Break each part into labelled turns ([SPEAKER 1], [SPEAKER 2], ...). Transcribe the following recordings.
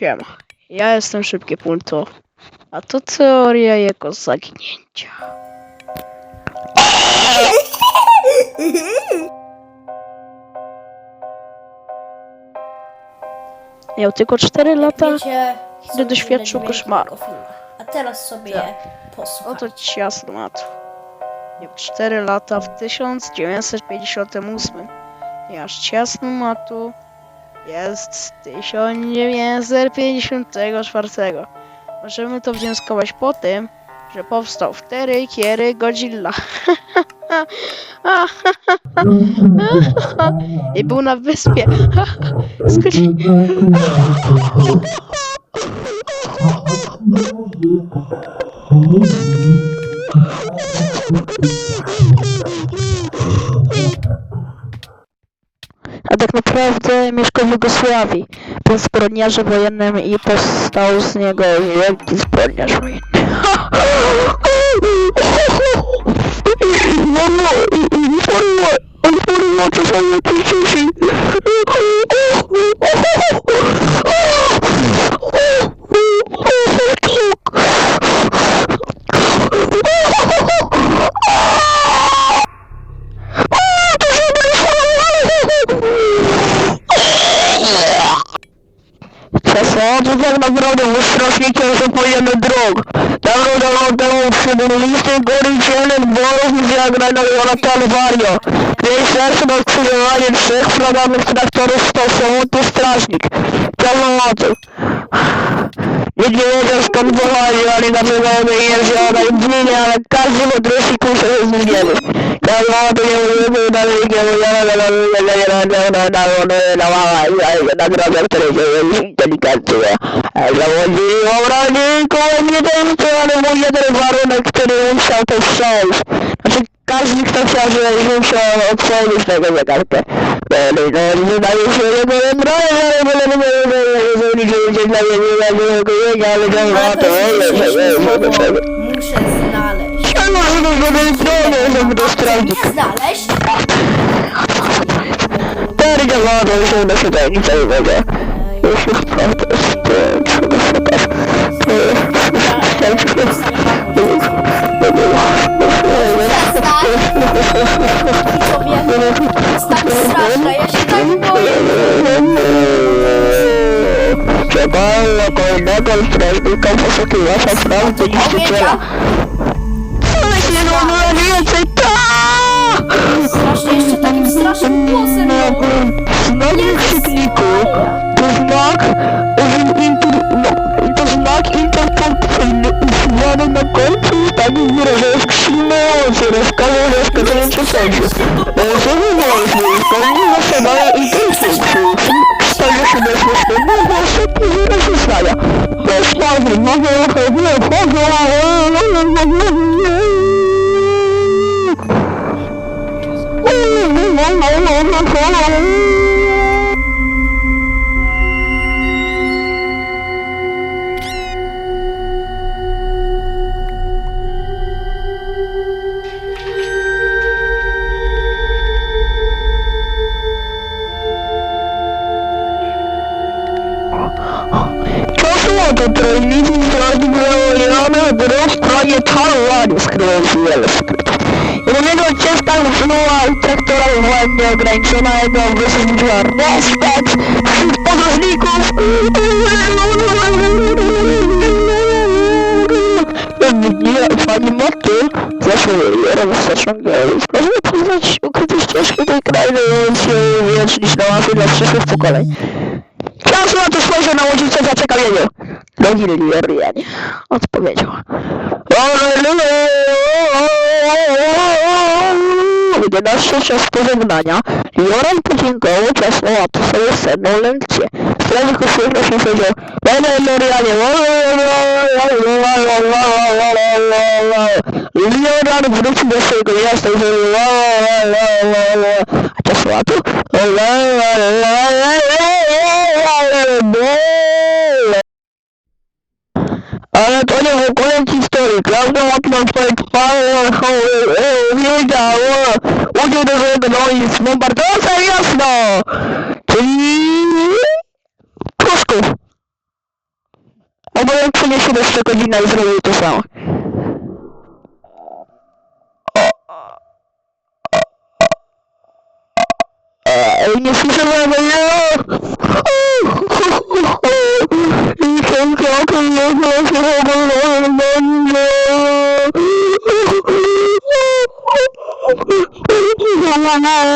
[SPEAKER 1] Siema, ja jestem Szybkie Punto, a to teoria jego zaginięcia. Miał tylko 4 lata,
[SPEAKER 2] Wiecie,
[SPEAKER 1] gdy doświadczył koszmaru.
[SPEAKER 2] A teraz sobie
[SPEAKER 1] Tak.
[SPEAKER 2] posłuchaj.
[SPEAKER 1] Oto ci mat. Miał 4 lata w 1958. Ponieważ ciasno matu jest z 1954. Możemy to wnioskować po tym, że powstał wtedy, kiedy Godzilla. I był na wyspie. Z naprawdę mieszkał w Jugosławii. Był zbrodniarzem wojennym i powstał z niego wielki zbrodniarz wojenny. Przesadzie tak naprawdę był strasznie ciężko pojemy dróg. Dawno, dawno temu przybył listy góry ciemnych borów i zagranicznego na Kalwario. Miejsce na skrzyżowanie trzech flaganych traktorów wiedział skąd pochodzi, ani dlaczego one jeździ, a na imię, ale każdy modrysi kusze się z nimi. Kalmoty nie mówiły dalej, nie mówiły, nagrodę, której się inteligentnie. Zawodzili obrońniku, nie ten, ale był jeden warunek, który musiał to przejść. Znaczy, każdy, kto chciał, żeby musiał odsłonić tego zagadkę. Wydaje się, że to jest
[SPEAKER 2] Ale to jest dzisiaj słowo muszę znaleźć.
[SPEAKER 1] żeby to sprawdzić.
[SPEAKER 2] Nie znaleźć?
[SPEAKER 1] Bardzo ładnie się do siebie nie będzie. Jeśli sprawdzę,
[SPEAKER 2] Widzowie,
[SPEAKER 1] Trzeba lokalnego strażnika poszukiwacza prawdy niszczyciela. Ale się nie mogę więcej, tak!
[SPEAKER 2] Strasznie jeszcze takim strasznym głosem. no.
[SPEAKER 1] Znak wykrzykniku to znak inter... no, to znak interpunkcyjny usuwany na końcu takim wyrażenia skrzymujący rozkazu rozkazujący sędziu. Osoby wolne spełniły zasiadania interpunkcji. Staje się bezpośrednio głosem i wyrazu zdania. Rozkazy mogę ochotnie wchodzą, Joshua to tajemnicy strażnik wyłoniony w rozprawie Tarwany skrywał się Jelskryt. Jednego ciężka usunęła traktora władnie ograniczonego wysłużyła respekt wśród podróżników. Pani Moty zaszły rozstrzągały. Możemy poznać ukryte ścieżki tej krainy, się wiecznić na łafie dla przyszłych. Czas na to spojrzę na łodzice zaciekawieniu. Drogi Lilianie, odpowiedział. Nadszedł czas pożegnania, Joran podziękował czasnołatu sobie senną lekcję. Strażnik uśmiechnął się powiedział Panie Lilianie, Joran wrócił do swojego miasta i powiedział A czasnołatu? Ale wiedział, udział do swojego domu i zbombardował jasno. Czyli... Pruszków. jak przeniesie do 100 godzina i zrobił to samo. Nie słyszę mojego Oh,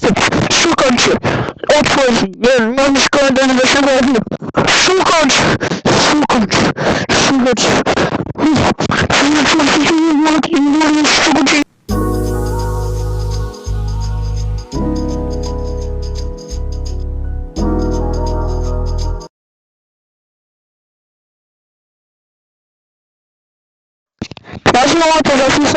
[SPEAKER 1] the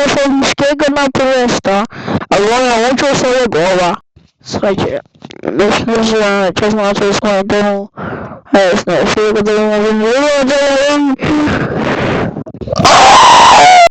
[SPEAKER 1] polskiego na Presta, albo nauczył sobie głowa. Słuchajcie, myślę, że czas na to jest moje domu. A jest na chwilę, gdy wiem,